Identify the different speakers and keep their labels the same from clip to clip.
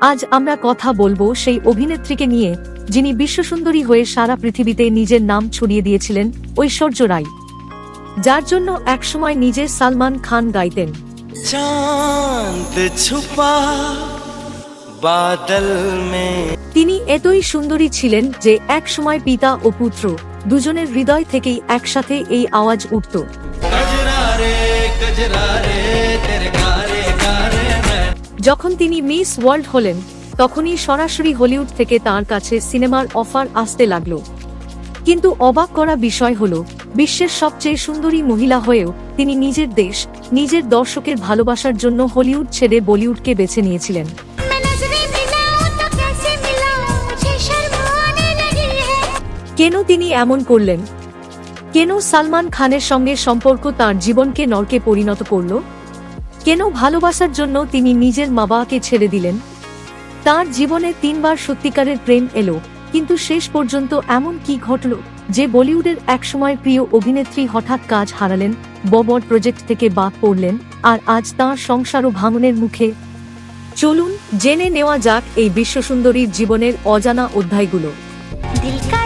Speaker 1: আজ আমরা কথা বলব সেই অভিনেত্রীকে নিয়ে যিনি বিশ্বসুন্দরী হয়ে সারা পৃথিবীতে নিজের নাম ছড়িয়ে দিয়েছিলেন ঐশ্বর্য রায় যার জন্য একসময় নিজের সালমান খান গাইতেন।
Speaker 2: চাঁদ ছুপা
Speaker 1: তিনি এতই সুন্দরী ছিলেন যে এক সময় পিতা ও পুত্র দুজনের হৃদয় থেকেই একসাথে এই আওয়াজ উঠত। যখন তিনি মিস ওয়ার্ল্ড হলেন তখনই সরাসরি হলিউড থেকে তার কাছে সিনেমার অফার আসতে লাগল। কিন্তু অবাক করা বিষয় হল বিশ্বের সবচেয়ে সুন্দরী মহিলা হয়েও তিনি নিজের দেশ নিজের দর্শকের ভালোবাসার জন্য হলিউড ছেড়ে বলিউডকে বেছে নিয়েছিলেন। কেন তিনি এমন করলেন? কেন সালমান খানের সঙ্গে সম্পর্ক তার জীবনকে নরকে পরিণত করল? কেন ভালোবাসার জন্য তিনি নিজের মা বাবাকে ছেড়ে দিলেন? তার জীবনে তিনবার সত্যিকারের প্রেম এলো, কিন্তু শেষ পর্যন্ত এমন কি ঘটল যে বলিউডের একসময় প্রিয় অভিনেত্রী হঠাৎ কাজ হারালেন, ববর প্রজেক্ট থেকে বাদ পড়লেন, আর আজ তাঁর সংসারও ভাঙনের মুখে। চলুন জেনে নেওয়া যাক এই বিশ্বসুন্দরীর জীবনের অজানা অধ্যায়গুলো।
Speaker 3: दिल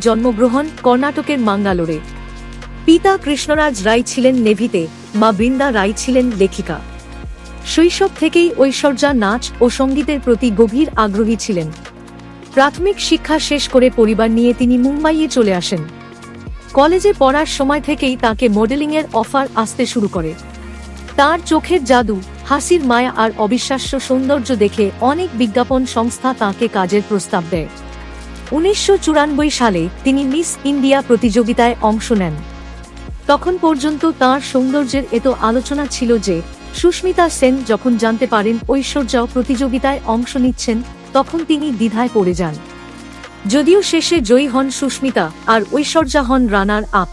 Speaker 1: জন্মগ্রহণ কর্ণাটকের মাঙ্গালোরে। পিতা কৃষ্ণরাজ রায় ছিলেন নেভিতে, মা বৃন্দা রায় ছিলেন লেখিকা। শৈশব থেকেই ঐশ্বর্যা নাচ ও সঙ্গীতের প্রতি গভীর আগ্রহী ছিলেন। প্রাথমিক শিক্ষা শেষ করে পরিবার নিয়ে তিনি মুম্বাইয়ে চলে আসেন। কলেজে পড়ার সময় থেকেই তাকে মডেলিংয়ের অফার আসতে শুরু করে। তার চোখের জাদু হাসির মায়া আর অবিশ্বাস্য সৌন্দর্য দেখে অনেক বিজ্ঞাপন সংস্থা তাকে কাজের প্রস্তাব দেয়। উনিশশো চুরানব্বই সালে তিনি মিস ইন্ডিয়া প্রতিযোগিতায় অংশ নেন। তখন পর্যন্ত তার সৌন্দর্যের এত আলোচনা ছিল যে, সুস্মিতা সেন যখন জানতে পারেন ঐশ্বর্যাও প্রতিযোগিতায় অংশ নিচ্ছেন, তখন তিনি দ্বিধায় পড়ে যান। যদিও শেষে জয়ী হন সুস্মিতা আর ঐশ্বর্যা হন রানার আপ।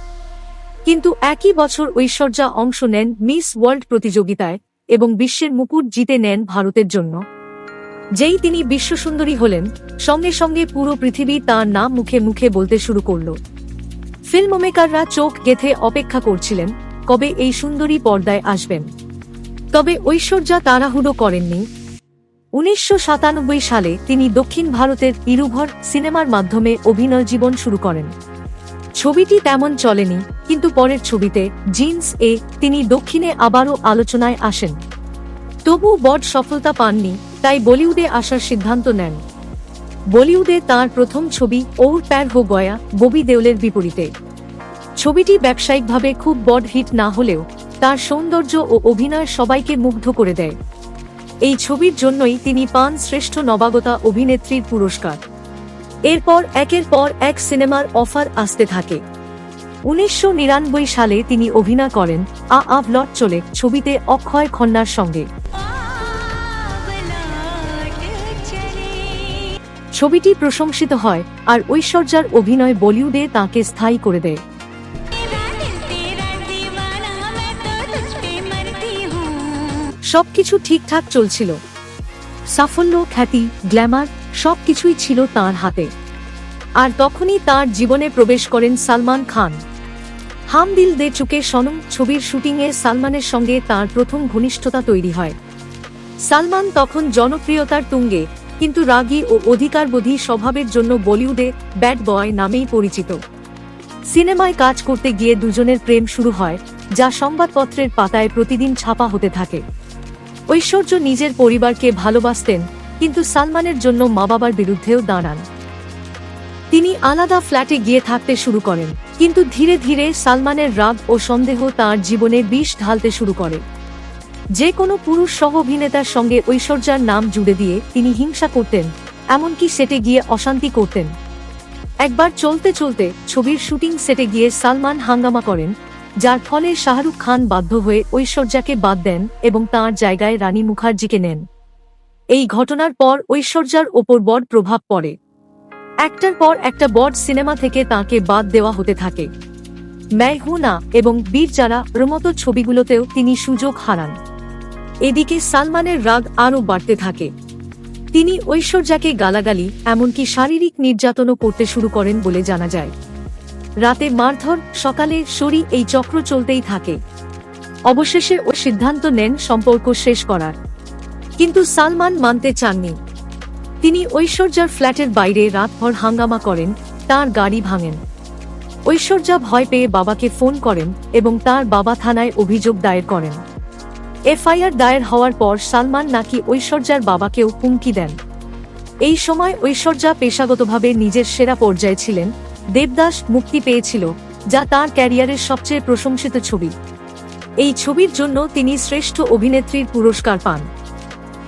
Speaker 1: কিন্তু একই বছর ঐশ্বর্যা অংশ নেন মিস ওয়ার্ল্ড প্রতিযোগিতায়। এবং বিশ্বের মুকুট জিতে নেন ভারতের জন্য। যেই তিনি বিশ্বসুন্দরী হলেন, সঙ্গে সঙ্গে পুরো পৃথিবী তার নাম মুখে মুখে বলতে শুরু করল। ফিল্মমেকাররা চোখ গেথে অপেক্ষা করছিলেন, কবে এই সুন্দরী পর্দায় আসবেন। তবে ঐশ্বর্যা তাড়াহুড়ো করেননি। উনিশশো সাতানব্বই সালে তিনি দক্ষিণ ভারতের ইরুভর সিনেমার মাধ্যমে অভিনয় জীবন শুরু করেন। ছবিটি তেমন চলেনি, কিন্তু পরের ছবিতে জিন্স এ তিনি দক্ষিণে আবারও আলোচনায় আসেন। তবু বড সফলতা পাননি, তাই বলিউডে আসার সিদ্ধান্ত নেন। বলিউডে তার প্রথম ছবি ওর প্যার হো গয়া, ববি দেওলের বিপরীতে। ছবিটি ব্যবসায়িকভাবে খুব বড হিট না হলেও তার সৌন্দর্য ও অভিনয় সবাইকে মুগ্ধ করে দেয়। এই ছবির জন্যই তিনি পান শ্রেষ্ঠ নবাগতা অভিনেত্রীর পুরস্কার। এরপর একের পর এক সিনেমার অফার আসতে থাকে। উনিশশো নিরানব্বই সালে তিনি অভিনয় করেন আ আভ লট চলে ছবিতে অক্ষয় খন্নার সঙ্গে। ছবিটি প্রশংসিত হয় আর ঐশ্বর্যার অভিনয় বলিউডে তাকে স্থায়ী করে দেয়। সবকিছু ঠিকঠাক চলছিল। সাফল্য, খ্যাতি, গ্ল্যামার সবকিছুই ছিল তার হাতে। আর তখনই তার জীবনে প্রবেশ করেন সালমান খান। হাম দিল দে চুকে সনম ছবির শুটিংয়ে সালমানের সঙ্গে তার প্রথম ঘনিষ্ঠতা তৈরি হয়। সালমান তখন জনপ্রিয়তার তুঙ্গে, কিন্তু রাগী ও অধিকারবোধী স্বভাবের জন্য বলিউডে ব্যাড বয় নামেই পরিচিত। সিনেমায় কাজ করতে গিয়ে দুজনের প্রেম শুরু হয়, যা সংবাদপত্রের পাতায় প্রতিদিন ছাপা হতে থাকে। ঐশ্বর্য নিজের পরিবারকে ভালোবাসতেন কিন্তু সালমানের জন্য মা বাবার বিরুদ্ধেও দাঁড়ান। তিনি আলাদা ফ্ল্যাটে গিয়ে থাকতে শুরু করেন, কিন্তু ধীরে ধীরে সালমানের রাগ ও সন্দেহ তার জীবনে বিষ ঢালতে শুরু করে। যে কোনো পুরুষ সহ অভিনেতার সঙ্গে ঐশ্বর্যার নাম জুড়ে দিয়ে তিনি হিংসা করতেন, এমনকি সেটে গিয়ে অশান্তি করতেন। একবার চলতে চলতে ছবির শুটিং সেটে গিয়ে সালমান হাঙ্গামা করেন, যার ফলে শাহরুখ খান বাধ্য হয়ে ঐশ্বর্যাকে বাদ দেন এবং তার জায়গায় রানী মুখার্জিকে নেন। এই ঘটনার পর ঐশ্বর্যার ওপর বড় প্রভাব পড়ে। একটার পর একটা বড় সিনেমা থেকে তাকে বাদ দেওয়া হতে থাকে। ম্যায় হু না এবং বীর যারা মতো ছবিগুলোতেও তিনি সুযোগ হারান। এদিকে সালমানের রাগ আরও বাড়তে থাকে। তিনি ঐশ্বর্যাকে গালাগালি, এমনকি শারীরিক নির্যাতনও করতে শুরু করেন বলে জানা যায়। রাতে মারধর, সকালে সরি এই চক্র চলতেই থাকে। অবশেষে ও সিদ্ধান্ত নেন সম্পর্ক শেষ করার। কিন্তু সালমান মানতে চাননি। তিনি ঐশ্বর্যার ফ্ল্যাটের বাইরে রাতভর হাঙ্গামা করেন, তার গাড়ি ভাঙেন। ঐশ্বর্যা ভয় পেয়ে বাবাকে ফোন করেন এবং তার বাবা থানায় অভিযোগ দায়ের করেন। এফআইআর দায়ের হওয়ার পর সালমান নাকি ঐশ্বর্যার বাবাকেও হুমকি দেন। এই সময় ঐশ্বর্যা পেশাগতভাবে নিজের সেরা পর্যায়ে ছিলেন, দেবদাস মুক্তি পেয়েছিল, যা তার ক্যারিয়ারের সবচেয়ে প্রশংসিত ছবি। এই ছবির জন্য তিনি শ্রেষ্ঠ অভিনেত্রীর পুরস্কার পান।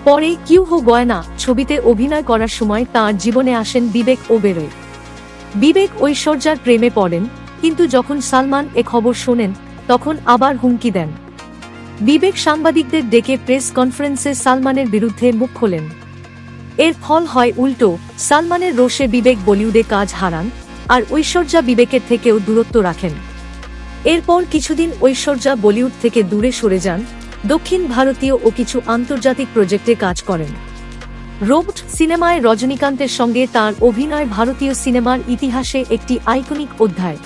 Speaker 1: পরে কিউ হো গয়না ছবিতে অভিনয় করার সময় তার জীবনে আসেন বিবেক ওবেরয় বিবেক ঐশ্বর্যার প্রেমে পড়েন, কিন্তু যখন সালমান এ খবর শোনেন, তখন আবার হুমকি দেন। বিবেক সাংবাদিকদের ডেকে প্রেস কনফারেন্সে সালমানের বিরুদ্ধে মুখ খোলেন। এর ফল হয় উল্টো, সালমানের রোষে বিবেক বলিউডে কাজ হারান, আর ঐশ্বর্যা বিবেকের থেকেও দূরত্ব রাখেন। এরপর কিছুদিন ঐশ্বর্যা বলিউড থেকে দূরে সরে যান দক্ষিণ ভারতীয় ও কিছু আন্তর্জাতিক প্রজেক্টে কাজ করেন। রোবট সিনেমায় রজনীকান্তের সঙ্গে তার অভিনয় ভারতীয় সিনেমার ইতিহাসে একটি আইকনিক অধ্যায়।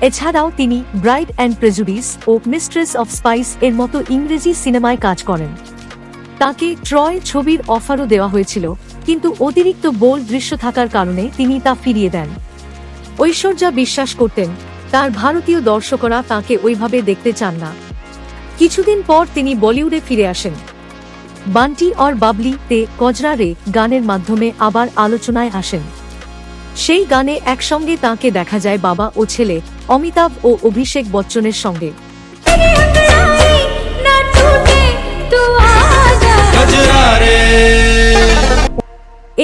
Speaker 1: এছাড়াও তিনি ব্রাইড অ্যান্ড প্রেজুডিস ও মিস্ট্রেস অফ স্পাইস এর মতো ইংরেজি সিনেমায় কাজ করেন। তাকে ট্রয় ছবির অফারও দেওয়া হয়েছিল, কিন্তু অতিরিক্ত বোল্ড দৃশ্য থাকার কারণে তিনি তা ফিরিয়ে দেন। ঐশ্বর্যা বিশ্বাস করতেন, তার ভারতীয় দর্শকরা তাকে ওইভাবে দেখতে চান না। কিছুদিন পর তিনি বলিউডে ফিরে আসেন। বান্টি অর বাবলি তে কজরা রে গানের মাধ্যমে আবার আলোচনায় আসেন। সেই গানে একসঙ্গে তাকে দেখা যায় বাবা ও ছেলে অমিতাভ ও অভিষেক বচ্চনের সঙ্গে।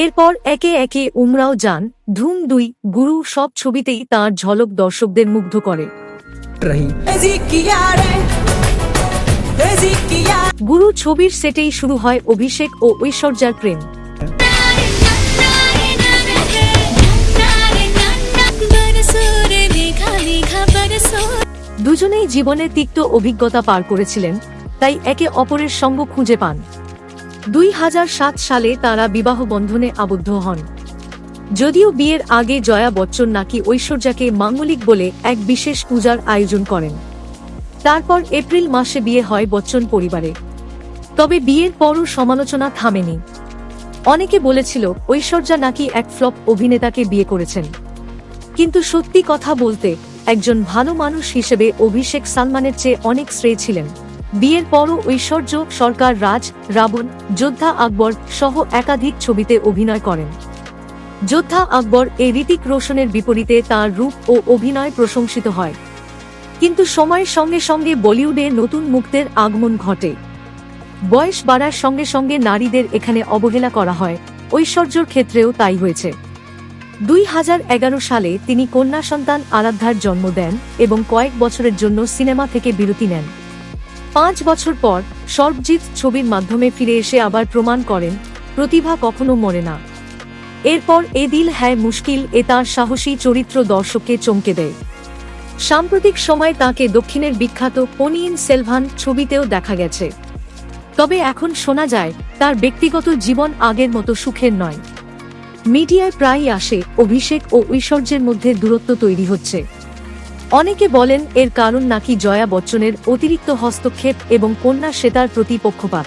Speaker 1: এরপর একে একে উমরাও যান ধুম দুই গুরু সব ছবিতেই তার ঝলক দর্শকদের মুগ্ধ করে। গুরু ছবির সেটেই শুরু হয় অভিষেক ও ঐশ্বর্যার প্রেম। দুজনেই জীবনে তিক্ত অভিজ্ঞতা পার করেছিলেন, তাই একে অপরের সঙ্গ খুঁজে পান। দুই হাজার সাত সালে তারা বিবাহ বন্ধনে আবদ্ধ হন। যদিও বিয়ের আগে জয়া বচ্চন নাকি ঐশ্বর্যাকে মাঙ্গলিক বলে এক বিশেষ পূজার আয়োজন করেন। তারপর এপ্রিল মাসে বিয়ে হয় বচ্চন পরিবারে। তবে বিয়ের পরও সমালোচনা থামেনি। অনেকে বলেছিল, ঐশ্বর্যা নাকি এক ফ্লপ অভিনেতাকে বিয়ে করেছেন। কিন্তু সত্যি কথা বলতে, একজন ভালো মানুষ হিসেবে অভিষেক সালমানের চেয়ে অনেক শ্রেয় ছিলেন। বিয়ের পরও ঐশ্বর্য সরকার রাজ, রাবণ, যোদ্ধা আকবর সহ একাধিক ছবিতে অভিনয় করেন। যোদ্ধা আকবর এ ঋতিক রোশনের বিপরীতে তার রূপ ও অভিনয় প্রশংসিত হয়। কিন্তু সময়ের সঙ্গে সঙ্গে বলিউডে নতুন মুক্তের আগমন ঘটে। বয়স বাড়ার সঙ্গে সঙ্গে নারীদের এখানে অবহেলা করা হয়। ঐশ্বর্যর ক্ষেত্রেও তাই হয়েছে। দুই হাজার এগারো সালে তিনি কন্যা সন্তান আরাধ্যার জন্ম দেন এবং কয়েক বছরের জন্য সিনেমা থেকে বিরতি নেন। পাঁচ বছর পর সর্বজিৎ ছবির মাধ্যমে ফিরে এসে আবার প্রমাণ করেন, প্রতিভা কখনো মরে না। এরপর এ দিল হ্যায় মুশকিল, এ তার সাহসী চরিত্র দর্শককে চমকে দেয়। সাম্প্রতিক সময় তাকে দক্ষিণের বিখ্যাত পনিয়েন সেলভান ছবিতেও দেখা গেছে। তবে এখন শোনা যায়, তার ব্যক্তিগত জীবন আগের মতো সুখের নয়। মিডিয়ায় প্রায়ই আসে অভিষেক ও ঐশ্বর্যের মধ্যে দূরত্ব তৈরি হচ্ছে। অনেকে বলেন এর কারণ নাকি জয়া বচ্চনের অতিরিক্ত হস্তক্ষেপ এবং কন্যা শ্বেতার প্রতি পক্ষপাত।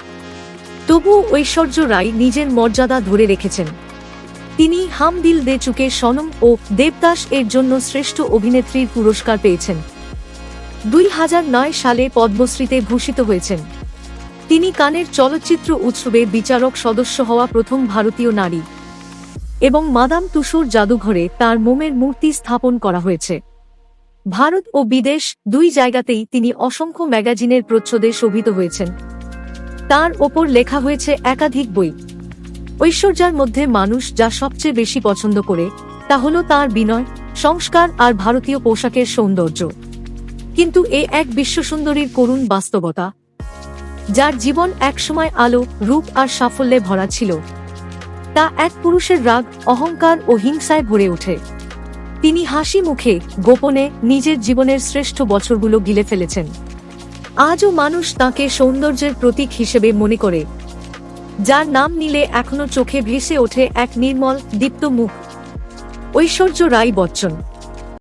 Speaker 1: তবুও ঐশ্বর্য রায় নিজের মর্যাদা ধরে রেখেছেন। তিনি হাম দিল দে চুকে সনম ও দেবদাস এর জন্য শ্রেষ্ঠ অভিনেত্রীর পুরস্কার পেয়েছেন। দুই হাজার নয় সালে পদ্মশ্রীতে ভূষিত হয়েছেন। তিনি কানের চলচ্চিত্র উৎসবে বিচারক সদস্য হওয়া প্রথম ভারতীয় নারী এবং মাদাম তুষুর জাদুঘরে তার মোমের মূর্তি স্থাপন করা হয়েছে। ভারত ও বিদেশ দুই জায়গাতেই তিনি অসংখ্য ম্যাগাজিনের প্রচ্ছদে শোভিত হয়েছেন। তার ওপর লেখা হয়েছে একাধিক বই। ঐশ্বর্যার মধ্যে মানুষ যা সবচেয়ে বেশি পছন্দ করে, তা হল তার বিনয়, সংস্কার আর ভারতীয় পোশাকের সৌন্দর্য। কিন্তু এ এক বিশ্বসুন্দরীর করুণ বাস্তবতা, যার জীবন একসময় আলো, রূপ আর সাফল্যে ভরা ছিল। তা এক পুরুষের রাগ, অহংকার ও হিংসায় ভরে ওঠে। তিনি হাসি মুখে, গোপনে নিজের জীবনের শ্রেষ্ঠ বছরগুলো গিলে ফেলেছেন। আজও মানুষ তাকে সৌন্দর্যের প্রতীক হিসেবে মনে করে। যার নাম নিলে এখনও চোখে ভেসে ওঠে এক নির্মল দীপ্ত মুখ। ঐশ্বর্য রায় বচ্চন।